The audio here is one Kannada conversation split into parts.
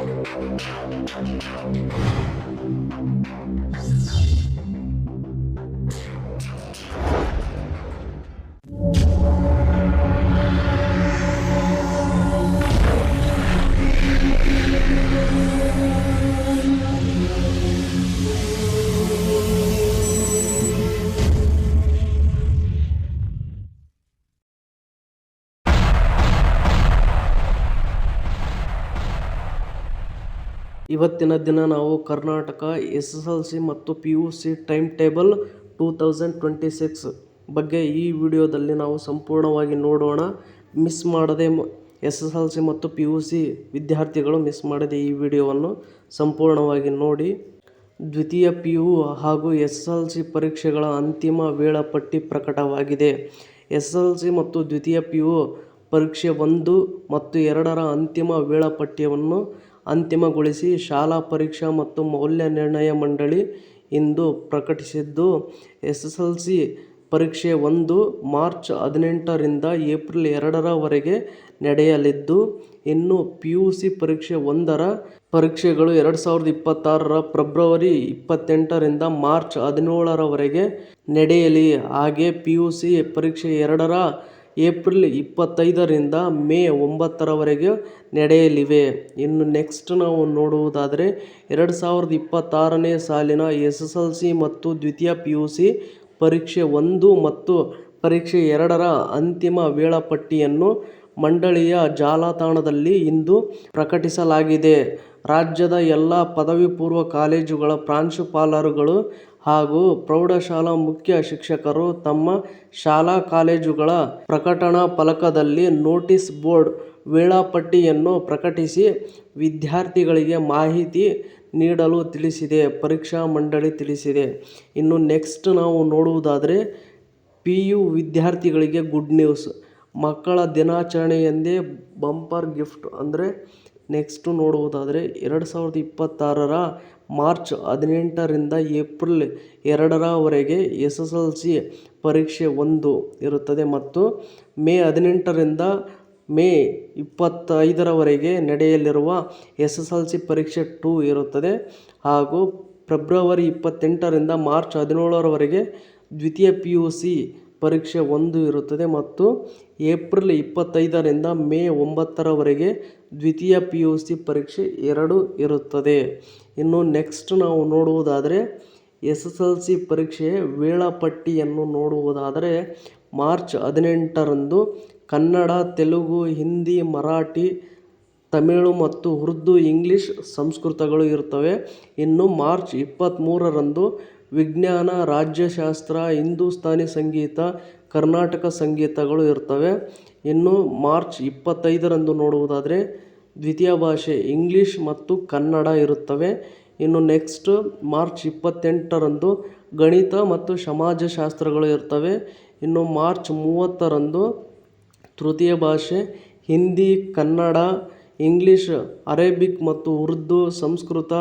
Thank you. ಇವತ್ತಿನ ದಿನ ನಾವು Karnataka S S L C ಮತ್ತು P U C time table two thousand twenty six ಬಗ್ಗೆ ಈ ವಿಡಿಯೋದಲ್ಲಿ ನಾವು ಸಂಪೂರ್ಣವಾಗಿ ನೋಡೋಣ. ಮಿಸ್ ಮಾಡದೆ ಎಸ್ ಎಸ್ ಎಲ್ ಸಿ ಮತ್ತು ಪಿ ಯು ಸಿ ವಿದ್ಯಾರ್ಥಿಗಳು ಮಿಸ್ ಮಾಡದೆ ಈ ವಿಡಿಯೋವನ್ನು ಸಂಪೂರ್ಣವಾಗಿ ನೋಡಿ. ದ್ವಿತೀಯ ಪಿ ಯು ಹಾಗೂ ಎಸ್ ಎಲ್ ಸಿ ಪರೀಕ್ಷೆಗಳ ಅಂತಿಮ ವೇಳಾಪಟ್ಟಿ ಪ್ರಕಟವಾಗಿದೆ. ಎಸ್ ಎಲ್ ಸಿ ಮತ್ತು ದ್ವಿತೀಯ ಪಿ ಯು ಪರೀಕ್ಷೆ ಒಂದು ಮತ್ತು ಎರಡರ ಅಂತಿಮ ವೇಳಾಪಟ್ಟಿಯನ್ನು ಅಂತಿಮಗೊಳಿಸಿ ಶಾಲಾ ಪರೀಕ್ಷಾ ಮತ್ತು ಮೌಲ್ಯ ನಿರ್ಣಯ ಮಂಡಳಿ ಇಂದು ಪ್ರಕಟಿಸಿದ್ದು ಎಸ್ ಎಸ್ ಎಲ್ ಸಿ ಪರೀಕ್ಷೆ ಒಂದು ಮಾರ್ಚ್ ಹದಿನೆಂಟರಿಂದ ಏಪ್ರಿಲ್ ಎರಡರವರೆಗೆ ನಡೆಯಲಿದ್ದು, ಇನ್ನು ಪಿ ಯು ಸಿ ಪರೀಕ್ಷೆ ಒಂದರ ಪರೀಕ್ಷೆಗಳು ಎರಡು ಸಾವಿರದ ಇಪ್ಪತ್ತಾರರ ಫೆಬ್ರವರಿ ಇಪ್ಪತ್ತೆಂಟರಿಂದ ಮಾರ್ಚ್ ಹದಿನೇಳರವರೆಗೆ ನಡೆಯಲಿ. ಹಾಗೆ ಪಿ ಯು ಸಿ ಪರೀಕ್ಷೆ ಎರಡರ ಏಪ್ರಿಲ್ ಇಪ್ಪತ್ತೈದರಿಂದ ಮೇ ಒಂಬತ್ತರವರೆಗೆ ನಡೆಯಲಿವೆ. ಇನ್ನು ನೆಕ್ಸ್ಟ್ ನಾವು ನೋಡುವುದಾದರೆ, ಎರಡು ಸಾವಿರದ ಇಪ್ಪತ್ತಾರನೇ ಸಾಲಿನ ಎಸ್ ಎಸ್ ಎಲ್ ಸಿ ಮತ್ತು ದ್ವಿತೀಯ ಪಿ ಯು ಸಿ ಪರೀಕ್ಷೆ ಒಂದು ಮತ್ತು ಪರೀಕ್ಷೆ ಎರಡರ ಅಂತಿಮ ವೇಳಾಪಟ್ಟಿಯನ್ನು ಮಂಡಳಿಯ ಜಾಲತಾಣದಲ್ಲಿ ಇಂದು ಪ್ರಕಟಿಸಲಾಗಿದೆ. ರಾಜ್ಯದ ಎಲ್ಲ ಪದವಿ ಪೂರ್ವ ಕಾಲೇಜುಗಳ ಪ್ರಾಂಶುಪಾಲರುಗಳು ಹಾಗೂ ಪ್ರೌಢಶಾಲಾ ಮುಖ್ಯ ಶಿಕ್ಷಕರು ತಮ್ಮ ಶಾಲಾ ಕಾಲೇಜುಗಳ ಪ್ರಕಟಣಾ ಫಲಕದಲ್ಲಿ ನೋಟಿಸ್ ಬೋರ್ಡ್ ವೇಳಾಪಟ್ಟಿಯನ್ನು ಪ್ರಕಟಿಸಿ ವಿದ್ಯಾರ್ಥಿಗಳಿಗೆ ಮಾಹಿತಿ ನೀಡಲು ತಿಳಿಸಿದೆ, ಪರೀಕ್ಷಾ ಮಂಡಳಿ ತಿಳಿಸಿದೆ. ಇನ್ನು ನೆಕ್ಸ್ಟ್ ನಾವು ನೋಡುವುದಾದರೆ ಪಿ ಯು ವಿದ್ಯಾರ್ಥಿಗಳಿಗೆ ಗುಡ್ ನ್ಯೂಸ್. ಮಕ್ಕಳ ದಿನಾಚರಣೆಯಂದೇ ಬಂಪರ್ ಗಿಫ್ಟ್ ಅಂದರೆ, ನೆಕ್ಸ್ಟು ನೋಡುವುದಾದರೆ, ಎರಡು ಸಾವಿರದ ಇಪ್ಪತ್ತಾರರ ಮಾರ್ಚ್ ಹದಿನೆಂಟರಿಂದ ಏಪ್ರಿಲ್ ಎರಡರವರೆಗೆ ಎಸ್ ಎಸ್ ಎಲ್ ಸಿ ಪರೀಕ್ಷೆ ಒಂದು ಇರುತ್ತದೆ ಮತ್ತು ಮೇ ಹದಿನೆಂಟರಿಂದ ಮೇ ಇಪ್ಪತ್ತೈದರವರೆಗೆ ನಡೆಯಲಿರುವ ಎಸ್ ಎಸ್ ಎಲ್ ಸಿ ಪರೀಕ್ಷೆ ಟೂ ಇರುತ್ತದೆ ಹಾಗೂ ಫೆಬ್ರವರಿ ಇಪ್ಪತ್ತೆಂಟರಿಂದ ಮಾರ್ಚ್ ಹದಿನೇಳರವರೆಗೆ ದ್ವಿತೀಯ ಪಿ ಯು ಸಿ ಪರೀಕ್ಷೆ ಒಂದು ಇರುತ್ತದೆ ಮತ್ತು ಏಪ್ರಿಲ್ ಇಪ್ಪತ್ತೈದರಿಂದ ಮೇ ಒಂಬತ್ತರವರೆಗೆ ದ್ವಿತೀಯ ಪಿ ಯು ಸಿ ಪರೀಕ್ಷೆ ಎರಡು ಇರುತ್ತದೆ. ಇನ್ನು ನೆಕ್ಸ್ಟ್ ನಾವು ನೋಡುವುದಾದರೆ ಎಸ್ ಎಸ್ ಎಲ್ ಸಿ ಪರೀಕ್ಷೆಯ ವೇಳಾಪಟ್ಟಿಯನ್ನು ನೋಡುವುದಾದರೆ ಮಾರ್ಚ್ ಹದಿನೆಂಟರಂದು ಕನ್ನಡ, ತೆಲುಗು, ಹಿಂದಿ, ಮರಾಠಿ, ತಮಿಳು ಮತ್ತು ಉರ್ದು ಇಂಗ್ಲೀಷ್ ಸಂಸ್ಕೃತಗಳು ಇರುತ್ತವೆ. ಇನ್ನು ಮಾರ್ಚ್ ಇಪ್ಪತ್ತ್ಮೂರರಂದು ವಿಜ್ಞಾನ, ರಾಜ್ಯಶಾಸ್ತ್ರ, ಹಿಂದೂಸ್ತಾನಿ ಸಂಗೀತ ಕರ್ನಾಟಕ ಸಂಗೀತಗಳು ಇರ್ತವೆ. ಇನ್ನು ಮಾರ್ಚ್ ಇಪ್ಪತ್ತೈದರಂದು ನೋಡುವುದಾದರೆ ದ್ವಿತೀಯ ಭಾಷೆ ಇಂಗ್ಲೀಷ್ ಮತ್ತು ಕನ್ನಡ ಇರುತ್ತವೆ. ಇನ್ನು ನೆಕ್ಸ್ಟ್ ಮಾರ್ಚ್ ಇಪ್ಪತ್ತೆಂಟರಂದು ಗಣಿತ ಮತ್ತು ಸಮಾಜಶಾಸ್ತ್ರಗಳು ಇರ್ತವೆ. ಇನ್ನು ಮಾರ್ಚ್ ಮೂವತ್ತರಂದು ತೃತೀಯ ಭಾಷೆ ಹಿಂದಿ, ಕನ್ನಡ, ಇಂಗ್ಲೀಷ್, ಅರೇಬಿಕ್ ಮತ್ತು ಉರ್ದು, ಸಂಸ್ಕೃತ,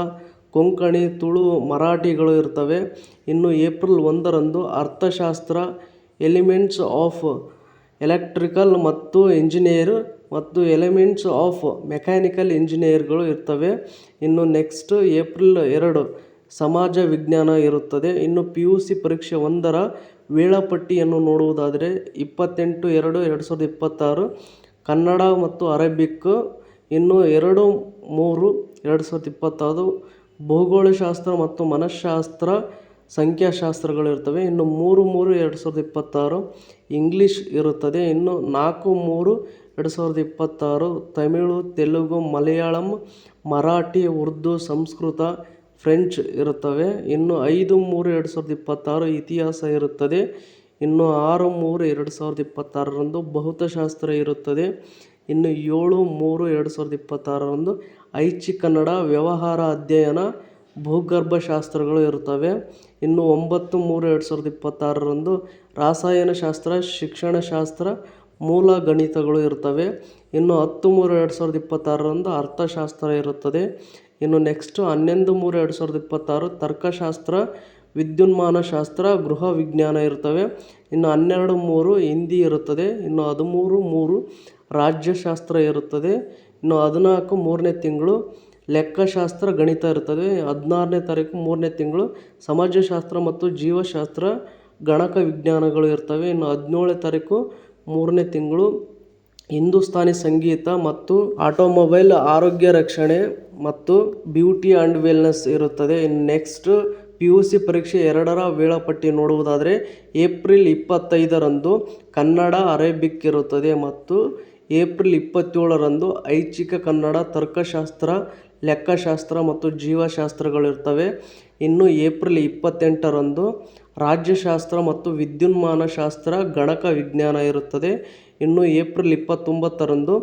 ಕೊಂಕಣಿ, ತುಳು, ಮರಾಠಿಗಳು ಇರ್ತವೆ. ಇನ್ನು ಏಪ್ರಿಲ್ ಒಂದರಂದು ಅರ್ಥಶಾಸ್ತ್ರ ಎಲಿಮೆಂಟ್ಸ್ ಆಫ್ ಎಲೆಕ್ಟ್ರಿಕಲ್ ಮತ್ತು ಇಂಜಿನಿಯರ್ ಮತ್ತು ಎಲಿಮೆಂಟ್ಸ್ ಆಫ್ ಮೆಕ್ಯಾನಿಕಲ್ ಇಂಜಿನಿಯರ್ಗಳು ಇರ್ತವೆ. ಇನ್ನು ನೆಕ್ಸ್ಟ್ ಏಪ್ರಿಲ್ ಎರಡು ಸಮಾಜ ವಿಜ್ಞಾನ ಇರುತ್ತದೆ. ಇನ್ನು ಪಿ ಯು ಸಿ ಪರೀಕ್ಷೆ ಒಂದರ ವೇಳಾಪಟ್ಟಿಯನ್ನು ನೋಡುವುದಾದರೆ ಇಪ್ಪತ್ತೆಂಟು ಎರಡು ಎರಡು ಸಾವಿರದ ಇಪ್ಪತ್ತಾರು, ಕನ್ನಡ ಮತ್ತು ಅರೇಬಿಕ್, ಇನ್ನು ಎರಡು ಮೂರು ಎರಡು ಸಾವಿರದ ಇಪ್ಪತ್ತಾರು, ಭೂಗೋಳಶಾಸ್ತ್ರ ಮತ್ತು ಮನಃಶಾಸ್ತ್ರ ಸಂಖ್ಯಾಶಾಸ್ತ್ರಗಳು ಇರ್ತವೆ ಇನ್ನು ಮೂರು ಮೂರು ಎರಡು ಸಾವಿರದ ಇಪ್ಪತ್ತಾರು ಇಂಗ್ಲೀಷ್ ಇರುತ್ತದೆ. ಇನ್ನು ನಾಲ್ಕು ಮೂರು ಎರಡು ಸಾವಿರದ ಇಪ್ಪತ್ತಾರು ತಮಿಳು, ತೆಲುಗು, ಮಲಯಾಳಂ, ಮರಾಠಿ, ಉರ್ದು, ಸಂಸ್ಕೃತ, ಫ್ರೆಂಚ್ ಇರುತ್ತವೆ. ಇನ್ನು ಐದು ಮೂರು ಎರಡು ಸಾವಿರದ ಇಪ್ಪತ್ತಾರು ಇತಿಹಾಸ ಇರುತ್ತದೆ. ಇನ್ನು ಆರು ಮೂರು ಎರಡು ಸಾವಿರದ ಇಪ್ಪತ್ತಾರರಂದು ಭೌತಶಾಸ್ತ್ರ ಇರುತ್ತದೆ. ಇನ್ನು ಏಳು ಮೂರು ಎರಡು ಸಾವಿರದ ಇಪ್ಪತ್ತಾರರಂದು ಐಚ್ಛಿಕ ಕನ್ನಡ ವ್ಯವಹಾರ ಅಧ್ಯಯನ ಭೂಗರ್ಭಶಾಸ್ತ್ರಗಳು ಇರುತ್ತವೆ. ಇನ್ನು ಒಂಬತ್ತು ಮೂರು ಎರಡು ಸಾವಿರದ ಇಪ್ಪತ್ತಾರರಂದು ರಾಸಾಯನಶಾಸ್ತ್ರ ಶಿಕ್ಷಣಶಾಸ್ತ್ರ, ಮೂಲ ಗಣಿತಗಳು ಇರ್ತವೆ ಇನ್ನು ಹತ್ತು ಮೂರು ಎರಡು ಸಾವಿರದ ಇಪ್ಪತ್ತಾರರಂದು ಅರ್ಥಶಾಸ್ತ್ರ ಇರುತ್ತದೆ. ಇನ್ನು ನೆಕ್ಸ್ಟು ಹನ್ನೊಂದು ಮೂರು ಎರಡು ಸಾವಿರದ ಇಪ್ಪತ್ತಾರು ತರ್ಕಶಾಸ್ತ್ರ ವಿದ್ಯುನ್ಮಾನ ಶಾಸ್ತ್ರ ಗೃಹ ವಿಜ್ಞಾನ ಇರ್ತವೆ ಇನ್ನು ಹನ್ನೆರಡು ಮೂರು ಹಿಂದಿ ಇರುತ್ತದೆ. ಇನ್ನು ಹದಿಮೂರು ಮೂರು ರಾಜ್ಯಶಾಸ್ತ್ರ ಇರುತ್ತದೆ. ಇನ್ನು ಹದಿನಾಲ್ಕು ಮೂರನೇ ತಿಂಗಳು ಲೆಕ್ಕಶಾಸ್ತ್ರ ಗಣಿತ ಇರ್ತದೆ. ಹದಿನಾರನೇ ತಾರೀಕು, ಮೂರನೇ ತಿಂಗಳು ಸಮಾಜಶಾಸ್ತ್ರ ಮತ್ತು ಜೀವಶಾಸ್ತ್ರ ಗಣಕ ವಿಜ್ಞಾನಗಳು ಇರ್ತವೆ. ಇನ್ನು ಹದಿನೇಳನೇ ತಾರೀಕು, ಮೂರನೇ ತಿಂಗಳು ಹಿಂದೂಸ್ತಾನಿ ಸಂಗೀತ ಮತ್ತು ಆಟೋಮೊಬೈಲ್ ಆರೋಗ್ಯ ರಕ್ಷಣೆ ಮತ್ತು ಬ್ಯೂಟಿ ಆ್ಯಂಡ್ ವೆಲ್ನೆಸ್ ಇರುತ್ತದೆ. ಇನ್ನು ನೆಕ್ಸ್ಟ್ ಪಿ ಯು ಸಿ ಪರೀಕ್ಷೆ ಎರಡರ ವೇಳಾಪಟ್ಟಿ ನೋಡುವುದಾದರೆ ಏಪ್ರಿಲ್ ಇಪ್ಪತ್ತೈದರಂದು ಕನ್ನಡ, ಅರೇಬಿಕ್ ಇರುತ್ತದೆ ಮತ್ತು ಏಪ್ರಿಲ್ ಇಪ್ಪತ್ತೇಳರಂದು ಐಚ್ಛಿಕ ಕನ್ನಡ, ತರ್ಕಶಾಸ್ತ್ರ ಲೆಕ್ಕಶಾಸ್ತ್ರ ಮತ್ತು ಜೀವಶಾಸ್ತ್ರಗಳಿರ್ತವೆ ಇನ್ನು ಏಪ್ರಿಲ್ ಇಪ್ಪತ್ತೆಂಟರಂದು ರಾಜ್ಯಶಾಸ್ತ್ರ ಮತ್ತು ವಿದ್ಯುನ್ಮಾನ ಶಾಸ್ತ್ರ ಗಣಕ ವಿಜ್ಞಾನ ಇರುತ್ತದೆ. ಇನ್ನು ಏಪ್ರಿಲ್ ಇಪ್ಪತ್ತೊಂಬತ್ತರಂದು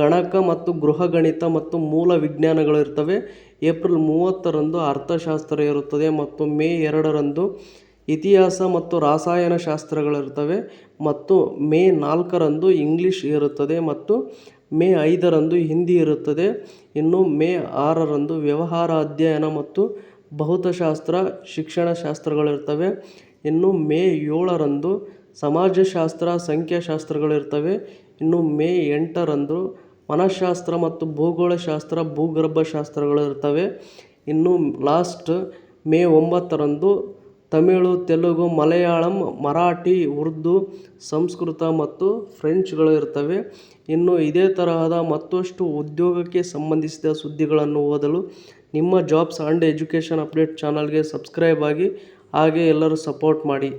ಗಣಕ ಮತ್ತು ಗೃಹಗಣಿತ ಮತ್ತು ಮೂಲ ವಿಜ್ಞಾನಗಳು ಇರ್ತವೆ. ಏಪ್ರಿಲ್ ಮೂವತ್ತರಂದು ಅರ್ಥಶಾಸ್ತ್ರ ಇರುತ್ತದೆ ಮತ್ತು ಮೇ ಎರಡರಂದು ಇತಿಹಾಸ ಮತ್ತು ರಸಾಯನಶಾಸ್ತ್ರಗಳಿರ್ತವೆ ಮತ್ತು ಮೇ ನಾಲ್ಕರಂದು ಇಂಗ್ಲೀಷ್ ಇರುತ್ತದೆ ಮತ್ತು ಮೇ ಐದರಂದು ಹಿಂದಿ ಇರುತ್ತದೆ. ಇನ್ನು ಮೇ ಆರರಂದು ವ್ಯವಹಾರ ಅಧ್ಯಯನ ಮತ್ತು ಭೌತಶಾಸ್ತ್ರ ಶಿಕ್ಷಣ ಶಾಸ್ತ್ರಗಳಿರ್ತವೆ ಇನ್ನು ಮೇ ಏಳರಂದು ಸಮಾಜಶಾಸ್ತ್ರ, ಸಂಖ್ಯಾಶಾಸ್ತ್ರಗಳಿರ್ತವೆ. ಇನ್ನು ಮೇ ಎಂಟರಂದು ಮನಃಶಾಸ್ತ್ರ ಮತ್ತು ಭೂಗೋಳಶಾಸ್ತ್ರ, ಭೂಗರ್ಭಶಾಸ್ತ್ರಗಳಿರ್ತವೆ. ಇನ್ನು ಲಾಸ್ಟ್ ಮೇ ಒಂಬತ್ತರಂದು ತಮಿಳು, ತೆಲುಗು, ಮಲಯಾಳಂ, ಮರಾಠಿ, ಉರ್ದು, ಸಂಸ್ಕೃತ ಮತ್ತು ಫ್ರೆಂಚ್ಗಳು ಇರ್ತವೆ. ಇನ್ನು ಇದೇ ತರಹದ ಮತ್ತಷ್ಟು ಉದ್ಯೋಗಕ್ಕೆ ಸಂಬಂಧಿಸಿದ ಸುದ್ದಿಗಳನ್ನು ಓದಲು ನಿಮ್ಮ ಜಾಬ್ಸ್ ಆ್ಯಂಡ್ ಎಜುಕೇಷನ್ ಅಪ್ಡೇಟ್ ಚಾನಲ್ಗೆ ಸಬ್ಸ್ಕ್ರೈಬ್ ಆಗಿ, ಹಾಗೆ ಎಲ್ಲರೂ ಸಪೋರ್ಟ್ ಮಾಡಿ.